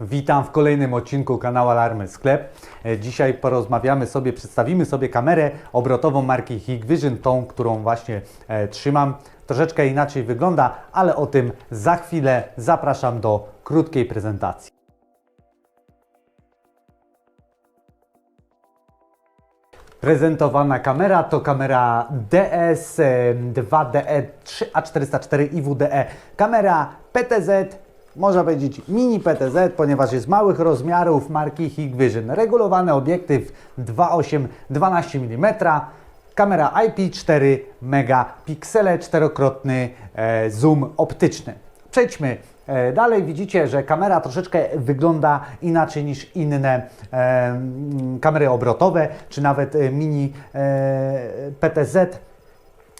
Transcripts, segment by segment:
Witam w kolejnym odcinku kanału Alarmy Sklep. E, Dzisiaj porozmawiamy sobie, przedstawimy sobie kamerę obrotową marki Hikvision, tą, którą właśnie e, trzymam. Troszeczkę inaczej wygląda, ale o tym za chwilę zapraszam do krótkiej prezentacji. Prezentowana kamera to kamera DS e, 2DE 3A404 IWDE. Kamera PTZ, można powiedzieć mini PTZ, ponieważ jest małych rozmiarów marki Hikvision. Regulowany obiektyw 2.8 12 mm. Kamera IP4 megapiksele, czterokrotny e, zoom optyczny. Przejdźmy e, dalej. Widzicie, że kamera troszeczkę wygląda inaczej niż inne e, kamery obrotowe, czy nawet e, mini e, PTZ.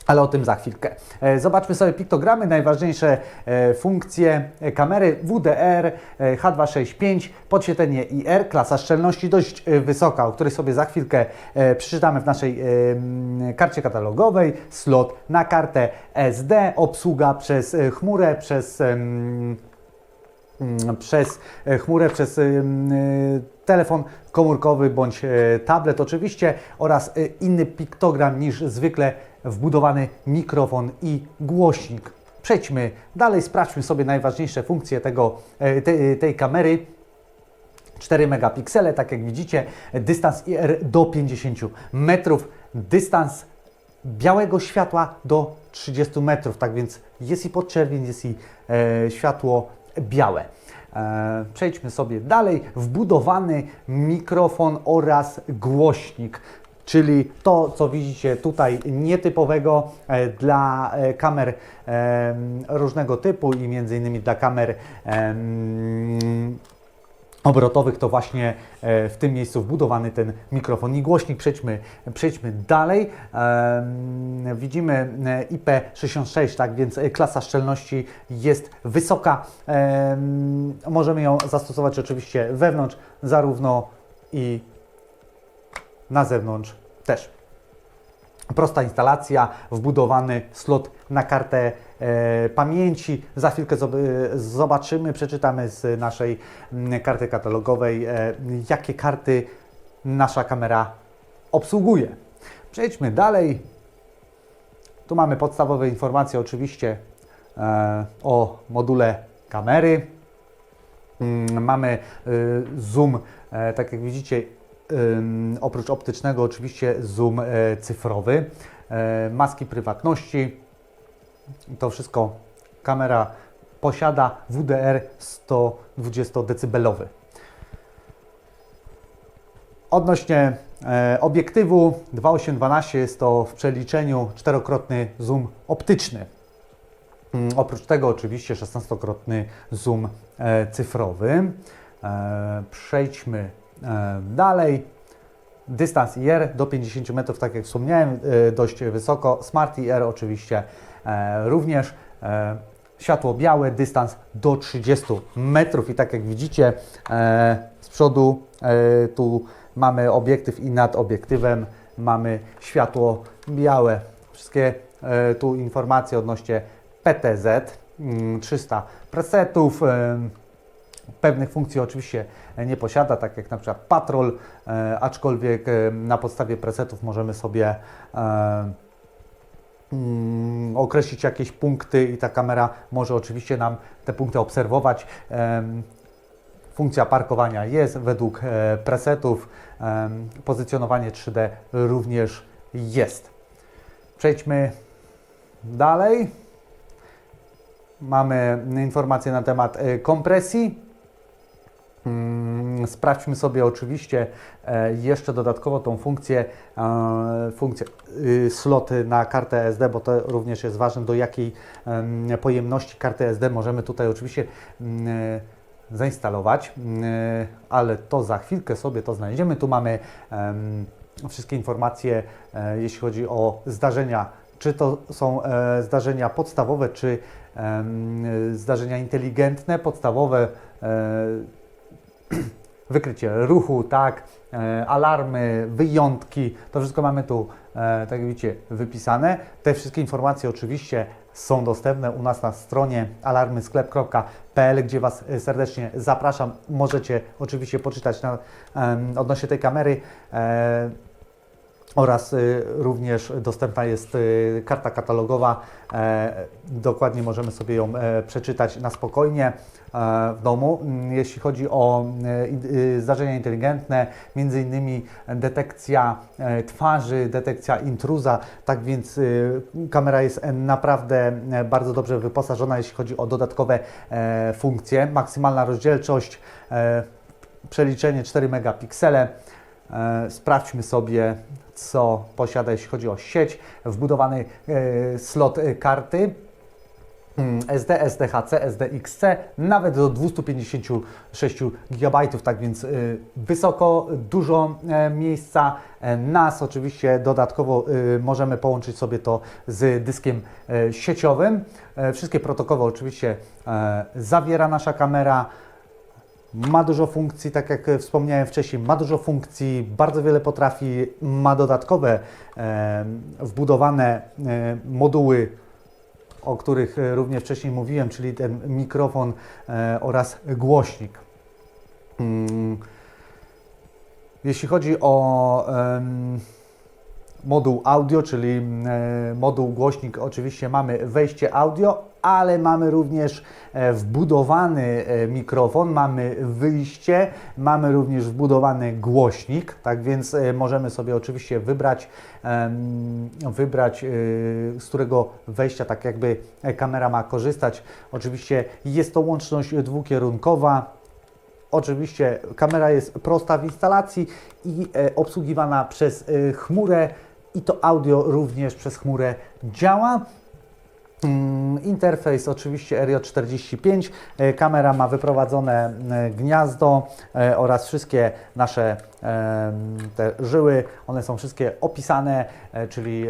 Ale o tym za chwilkę. E, Zobaczmy sobie piktogramy, najważniejsze e, funkcje. E, kamery WDR e, H265, podświetlenie IR, klasa szczelności dość wysoka, o której sobie za chwilkę przeczytamy w naszej karcie katalogowej, slot na kartę SD, obsługa przez chmurę, przez przez chmurę, przez telefon komórkowy bądź tablet oczywiście oraz inny piktogram niż zwykle wbudowany mikrofon i głośnik. Przejdźmy dalej, sprawdźmy sobie najważniejsze funkcje tego, e, tej, tej kamery. 4 megapiksele, tak jak widzicie, dystans IR do 50 metrów, dystans białego światła do 30 metrów, tak więc jest i podczerwień, jest i e, światło białe. E, przejdźmy sobie dalej. Wbudowany mikrofon oraz głośnik. Czyli to, co widzicie tutaj nietypowego e, dla e, kamer różnego typu i między innymi dla kamer obrotowych, to właśnie e, w tym miejscu wbudowany ten mikrofon i głośnik. Przejdźmy, przejdźmy dalej. Widzimy e, IP66, tak więc klasa szczelności jest wysoka. Em, Możemy ją zastosować oczywiście wewnątrz, zarówno i na zewnątrz też. Prosta instalacja, wbudowany slot na kartę e, pamięci. Za chwilkę e, zobaczymy, przeczytamy z naszej mm, karty katalogowej, e, jakie karty nasza kamera obsługuje. Przejdźmy dalej. Tu mamy podstawowe informacje oczywiście e, o module kamery. Mm, Mamy y, zoom, e, tak jak widzicie, oprócz optycznego oczywiście zoom e, cyfrowy, e, maski prywatności. To wszystko kamera posiada WDR 120 dB. Odnośnie e, obiektywu 2812 jest to w przeliczeniu czterokrotny zoom optyczny. Mm, Oprócz tego oczywiście 16-krotny zoom cyfrowy. Przejdźmy dalej. Dystans IR do 50 metrów, tak jak wspomniałem, e, dość wysoko. Smart IR oczywiście e, również. E, światło białe, dystans do 30 metrów i tak jak widzicie e, z przodu e, tu mamy obiektyw i nad obiektywem mamy światło białe. Wszystkie e, tu informacje odnośnie PTZ, mm, 300 presetów, em, pewnych funkcji oczywiście nie posiada, tak jak na przykład patrol, e, aczkolwiek e, na podstawie presetów możemy sobie e, mm, określić jakieś punkty i ta kamera może oczywiście nam te punkty obserwować. Funkcja parkowania jest według presetów, pozycjonowanie 3D również jest. Przejdźmy dalej. Mamy informacje na temat kompresji. Mm, Sprawdźmy sobie oczywiście e, jeszcze dodatkowo tą funkcję, e, funkcję y, slot na kartę SD, bo to również jest ważne, do jakiej em, pojemności karty SD możemy tutaj oczywiście mm, zainstalować, mm, ale to za chwilkę sobie to znajdziemy. Tu mamy wszystkie informacje, e, jeśli chodzi o zdarzenia, czy to są zdarzenia podstawowe, czy zdarzenia inteligentne, podstawowe wykrycie ruchu, tak, e, alarmy, wyjątki, to wszystko mamy tu, e, tak jak widzicie, wypisane. Te wszystkie informacje oczywiście są dostępne u nas na stronie alarmysklep.pl, gdzie Was e, serdecznie zapraszam. Możecie oczywiście poczytać na, odnośnie tej kamery. Oraz y, również dostępna jest y, karta katalogowa. E, dokładnie możemy sobie ją e, przeczytać na spokojnie e, w domu. Mm, Jeśli chodzi o y, zdarzenia inteligentne, między innymi detekcja twarzy, detekcja intruza, tak więc kamera jest naprawdę bardzo dobrze wyposażona, jeśli chodzi o dodatkowe funkcje. Maksymalna rozdzielczość, przeliczenie 4 megapiksele. E, Sprawdźmy sobie, co posiada, jeśli chodzi o sieć. Wbudowany e, slot e, karty mm, SD, SDHC, SDXC, nawet do 256 GB, tak więc wysoko, dużo miejsca. NAS oczywiście dodatkowo możemy połączyć sobie to z dyskiem sieciowym. Wszystkie protokoły oczywiście zawiera nasza kamera. Ma dużo funkcji, tak jak e, wspomniałem wcześniej, ma dużo funkcji, bardzo wiele potrafi, ma dodatkowe e, wbudowane e, moduły, o których e, również wcześniej mówiłem, czyli ten mikrofon e, oraz głośnik. Mm. Jeśli chodzi o moduł audio, czyli e, moduł głośnik, oczywiście mamy wejście audio, ale mamy również e, wbudowany e, mikrofon, mamy wyjście, mamy również wbudowany głośnik, tak więc możemy sobie oczywiście wybrać, wybrać z którego wejścia tak jakby kamera ma korzystać. Oczywiście jest to łączność dwukierunkowa, Oczywiście kamera jest prosta w instalacji i obsługiwana przez chmurę i to audio również przez chmurę działa. Mm, Interfejs oczywiście RJ45. E, Kamera ma wyprowadzone e, gniazdo e, oraz wszystkie nasze te żyły. One są wszystkie opisane, czyli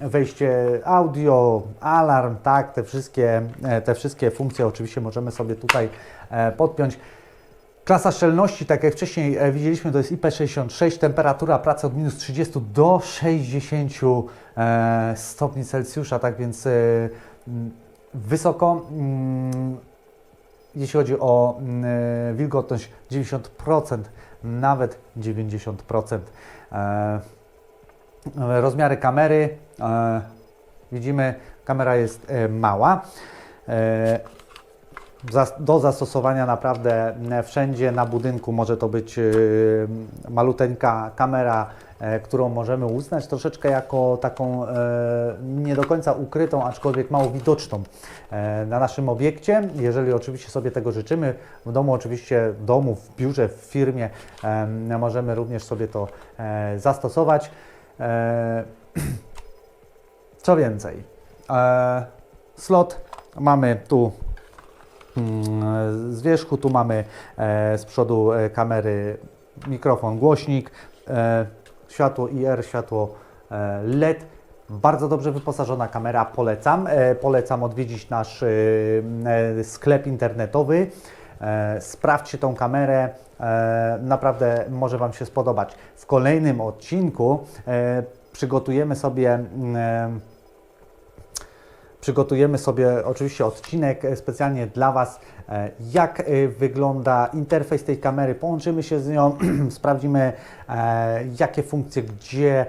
wejście audio, alarm, tak, te wszystkie, te wszystkie funkcje oczywiście możemy sobie tutaj podpiąć. Klasa szczelności, tak jak wcześniej e, widzieliśmy, to jest IP66, temperatura pracy od minus 30 do 60 e, stopni Celsjusza, tak więc e, wysoko. Jeśli chodzi o wilgotność 90%, nawet 90%. E, rozmiary kamery, widzimy, kamera jest mała. Do zastosowania naprawdę e, wszędzie na budynku może to być e, maluteńka kamera, e, którą możemy uznać troszeczkę jako taką nie do końca ukrytą, aczkolwiek mało widoczną na naszym obiekcie. Jeżeli oczywiście sobie tego życzymy, w domu oczywiście, w domu, w biurze, w firmie możemy również sobie to zastosować. Co więcej, slot mamy tu z wierzchu. Tu mamy e, z przodu e, kamery mikrofon, głośnik, e, światło IR, światło LED. Bardzo dobrze wyposażona kamera, polecam. Polecam odwiedzić nasz sklep internetowy. Sprawdźcie tą kamerę, naprawdę może Wam się spodobać. W kolejnym odcinku przygotujemy sobie Przygotujemy sobie oczywiście odcinek e, specjalnie dla Was, e, jak e, wygląda interfejs tej kamery. Połączymy się z nią, sprawdzimy, jakie funkcje gdzie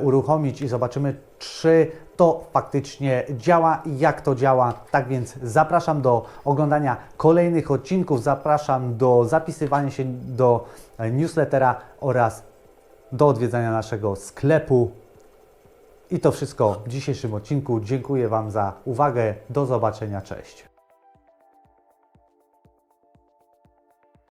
uruchomić i zobaczymy, czy to faktycznie działa i jak to działa. Tak więc zapraszam do oglądania kolejnych odcinków, zapraszam do zapisywania się do newslettera oraz do odwiedzania naszego sklepu i to wszystko w dzisiejszym odcinku. Dziękuję Wam za uwagę. Do zobaczenia. Cześć.